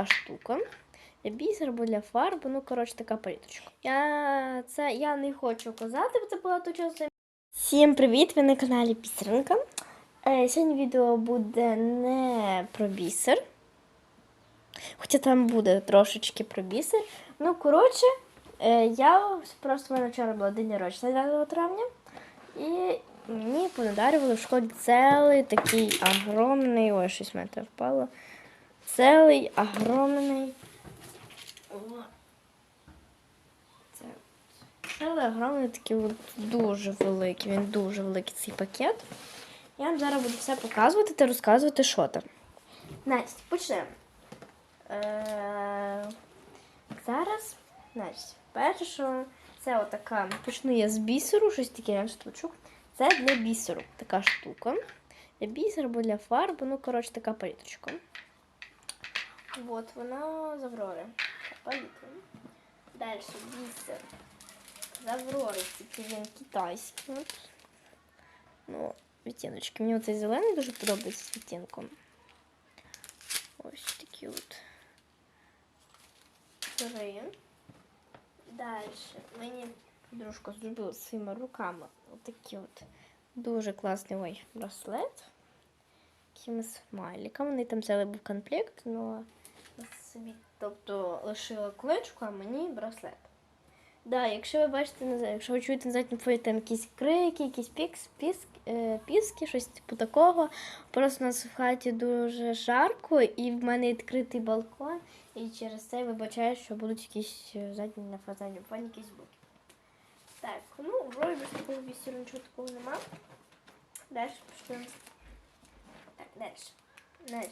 така штука. Для бісер або для фарби, ну, коротше, така паліточка. Я це я не хочу казати, бо це багато часу. Всім привіт! Ви на каналі Бісеринка. Е, сьогодні відео буде не про бісер. Хоча там буде трошечки про бісер. Ну, коротше, е, я просто в мене вчора була день народження 9 травня. І мені подарували в школі цілий такий огромний, ой, щось в мене впало. Цілий огромний. О. Це огромний такий от дуже великий. Він дуже великий цей пакет. Я вам зараз буду все показувати та розказувати, що там. Настя, почнемо. Е, зараз, значить, перше, що це отака, почну я з бісеру, щось таке штучок. Це для бісеру така штука. Для бісеру або для фарби, ну, коротше, така паліточка. Вот вона з Аврори. Палітра. Далі бісер. З Аврори, тільки він китайський. Ну, відтіночки. Мені оцей зелений дуже подобається з відтінком. Ось такі от. Три. Далі мені подружка зробила своїми руками отакий от дуже класний ой, браслет. Якимись смайликами. Вони там взяли був комплект, але собі, тобто лишила кличку, а мені браслет. Да, якщо ви бачите, якщо ви чуєте на задньому фоні там якісь крики, якісь пікс, піск, е, піски, щось типу такого. Просто у нас в хаті дуже жарко, і в мене відкритий балкон, і через це вибачаю, що будуть якісь е, задні на задньому фоні якісь звуки. Так, ну, вроді такого бісеру нічого такого нема. Далі пішли. Далі.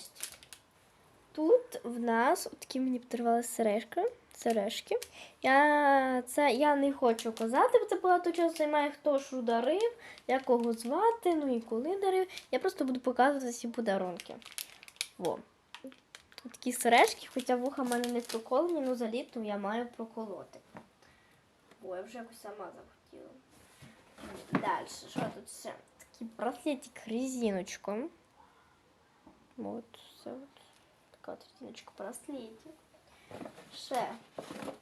Тут в нас такі мені подарували сережки. Сережки. Я це я не хочу казати, бо це багато часу займає, хто що дарив, як кого звати, ну і коли дарив. Я просто буду показувати ці подарунки. Во. Такі сережки, хоча вуха в мене не проколені, ну за літом я маю проколоти. Бо я вже якось сама захотіла. Далі, що тут ще? Такий браслетик резиночком. От, все от. Така от резиночка браслетик. Ще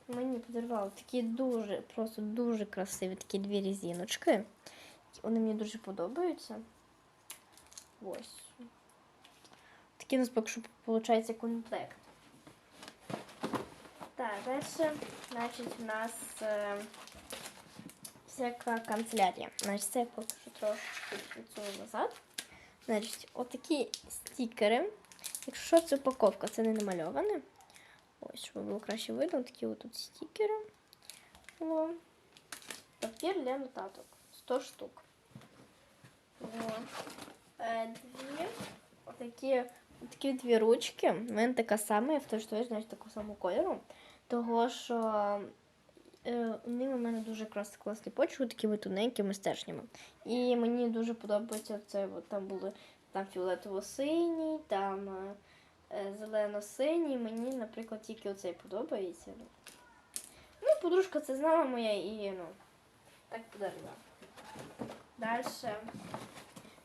мені подарували такі дуже, просто дуже красиві такі дві резиночки. Вони мені дуже подобаються. Ось. Такий у нас поки що виходить комплект. Так, далі, значить, у нас е, всяка канцелярія. Значить, це я поки що трошечки відсуну назад. Значить, отакі стікери. Якщо це упаковка, це не намальоване. Ось, щоб було краще видно, такі от тут стікери. О. Папір для нотаток. 100 штук. О. Е, дві отакі, отакі дві ручки. У мене така сама, я в той що знаєш, такого самого кольору. Того, що е, ними у мене дуже клас, класні почерки, такими тоненькими, стержнями. І мені дуже подобається це. От, там були там фіолетово-синій, там. Е, е, зелено-синій. Мені, наприклад, тільки оцей подобається. Ну, подружка це знала моя і ну, так подарила. Далі.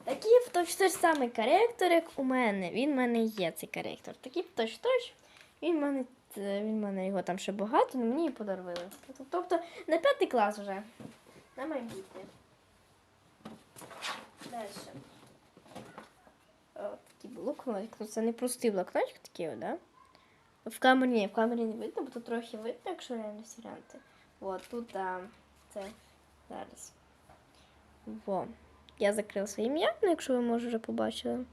Такий в точно самий коректор, як у мене. Він в мене є цей коректор. Такий точ-точ. Він в мене, він в мене його там ще багато, але мені її подарували. Тобто на п'ятий клас вже. На майбутнє. Далі. От такий блокнотик. Ну, це не простий блокнотик такий, о, да? В камері ні, в камері не видно, бо тут трохи видно, якщо реально сірянти. От тут а, це зараз. Во. Я закрила своє ім'я, ну якщо ви може вже побачили.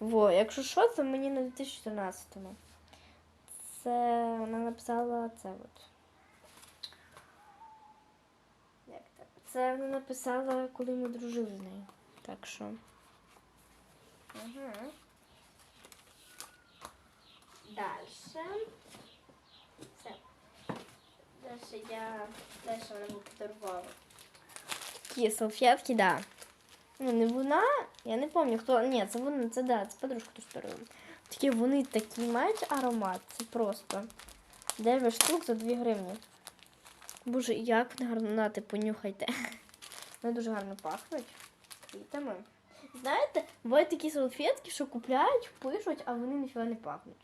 Во, якщо що, це мені на 2014-му. Це вона написала це от. Як так? Це вона написала, коли ми дружили з нею. Так що. Угу. Дальше. Все. Дальше я... Дальше вона мені подарувала. Такі салфетки, да. Ну, не вона, я не пам'ятаю, хто. Ні, це вона, це да, це подружка теж подарувала. Такі вони такі мають аромат. Це просто 9 штук за 2 гривні. Боже, як вони гарно нати, понюхайте. Вони дуже гарно пахнуть квітами. Знаєте, бувають такі салфетки, що купляють, пишуть, а вони ніфіга не пахнуть.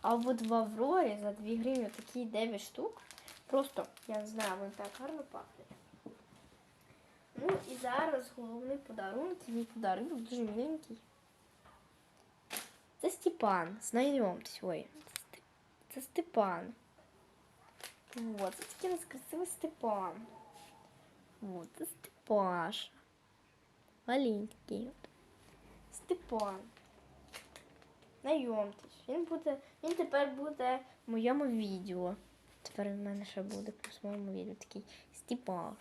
А от в Аврорі за 2 гривні такі 9 штук. Просто, я не знаю, вони так гарно пахнуть. Ну і зараз головний подарунок, мій подарунок дуже миленький. Це Степан. Знайомтесь. Ой. Це, Степан. Вот, це такий нас красивий Степан. Вот, це Степаша. Маленький. Степан. Знайомтесь. Він буде. Він тепер буде в моєму відео. Тепер в мене ще буде плюс моєму відео такий Степаш.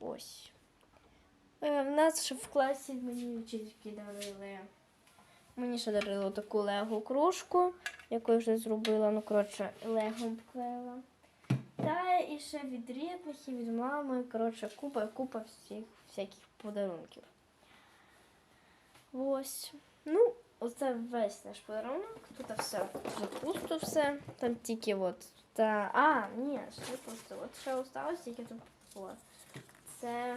Ось. Е, в нас ще в класі мені вчительки дарили. Мені ще дарили таку лего кружку, яку я вже зробила, ну, коротше, легом вклеїла. Та і ще від рідних і від мами, коротше, купа, купа всіх всяких подарунків. Ось. Ну, оце весь наш подарунок. Тут все вже пусто все. Там тільки от. Та... А, ні, ще просто. От ще осталось тільки тут. От. Це.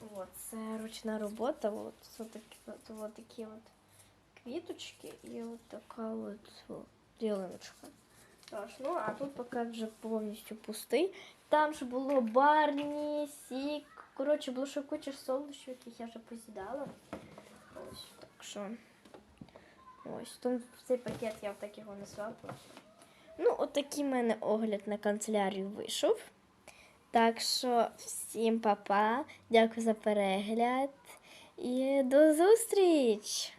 От, це ручна робота. От, такі, от, от такі от квіточки і от така от, от ялиночка. Тож, ну, а тут поки вже повністю пустий. Там ж було барні, сік. Коротше, було ще куча солодощів, яких я вже позідала. Ось, так що. Ось, тому цей пакет я так його несла просто. Ну, от в мене огляд на канцелярію вийшов. Так що всім па-па, дякую за перегляд і до зустріч!